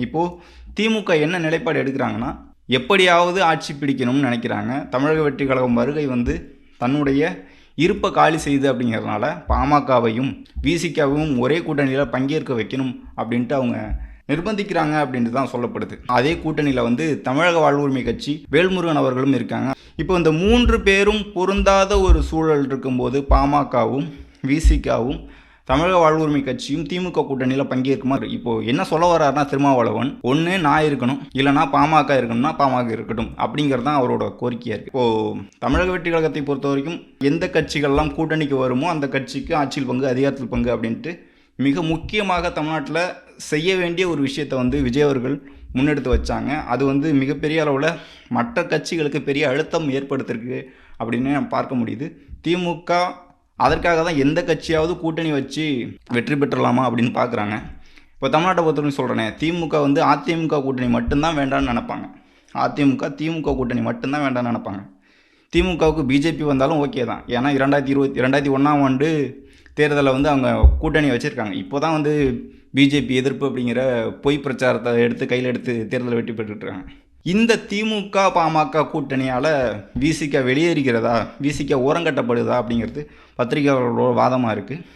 இப்போது திமுக என்ன நிலைப்பாடு எடுக்கிறாங்கன்னா எப்படியாவது ஆட்சி பிடிக்கணும்னு நினைக்கிறாங்க. தமிழக வெற்றி கழகம் வருகை வந்து தன்னுடைய இருப்பை காலி செய்யுது அப்படிங்கிறதுனால பாமகவையும் விசிகாவையும் ஒரே கூட்டணியில் பங்கேற்க வைக்கணும் அப்படின்ட்டு அவங்க நிர்பந்திக்கிறாங்க அப்படின்ட்டு தான் சொல்லப்படுது. அதே கூட்டணியில் வந்து தமிழக வாழ்வுரிமை கட்சி வேல்முருகன் அவர்களும் இருக்காங்க. இப்போ இந்த மூன்று பேரும் பொருந்தாத ஒரு சூழல் இருக்கும்போது பாமகவும் விசிகாவும் தமிழக வாழ்வுரிமை கட்சியும் திமுக கூட்டணியில் பங்கேற்குமா இப்போ என்ன சொல்ல வர்றாருன்னா திருமாவளவன் ஒன்று நான் இருக்கணும் இல்லைனா பாமக இருக்கணும்னா பாமக இருக்கட்டும் அப்படிங்கிறது தான் அவரோட கோரிக்கையாக இருக்குது இப்போது தமிழக வெற்றி கழகத்தை பொறுத்த வரைக்கும் எந்த கட்சிகள்லாம் கூட்டணிக்கு வருமோ அந்த கட்சிக்கு ஆட்சியில் பங்கு அதிகாரத்தில் பங்கு அப்படின்ட்டு மிக முக்கியமாக தமிழ்நாட்டில் செய்ய வேண்டிய ஒரு விஷயத்தை வந்து விஜய் அவர்கள் முன்னெடுத்து வச்சாங்க. அது வந்து மிகப்பெரிய அளவில் மற்ற கட்சிகளுக்கு பெரிய அழுத்தம் ஏற்படுத்திருக்கு அப்படின்னு நம்ம பார்க்க முடியுது. திமுக அதற்காக தான் எந்த கட்சியாவது கூட்டணி வச்சு வெற்றி பெற்றலாமா அப்படின்னு பார்க்குறாங்க. இப்போ தமிழ்நாட்டை பொறுத்தவரைக்கும் சொல்கிறேனே திமுக வந்து அதிமுக கூட்டணி மட்டும்தான் வேண்டாம்னு நினைப்பாங்க. அதிமுக திமுக கூட்டணி மட்டும்தான் வேண்டாம்னு நினைப்பாங்க. திமுகவுக்கு பிஜேபி வந்தாலும் ஓகே தான். ஏன்னா இரண்டாயிரத்தி இருபத்தி ரெண்டாயிரத்தி ஒன்றாம் ஆண்டு தேர்தலில் வந்து அவங்க கூட்டணி வச்சுருக்காங்க. இப்போ தான் வந்து பிஜேபி எதிர்ப்பு அப்படிங்கிற பொய் பிரச்சாரத்தை எடுத்து கையில் எடுத்து தேர்தலில் வெற்றி பெற்றுட்ருக்காங்க இந்த திமுக பாமக கூட்டணியால் விசிக வெளியேறுகிறதா விசிக ஓரங்கட்டப்படுதா அப்படிங்கிறது பத்திரிகையாளர்களோட வாதமாக இருக்குது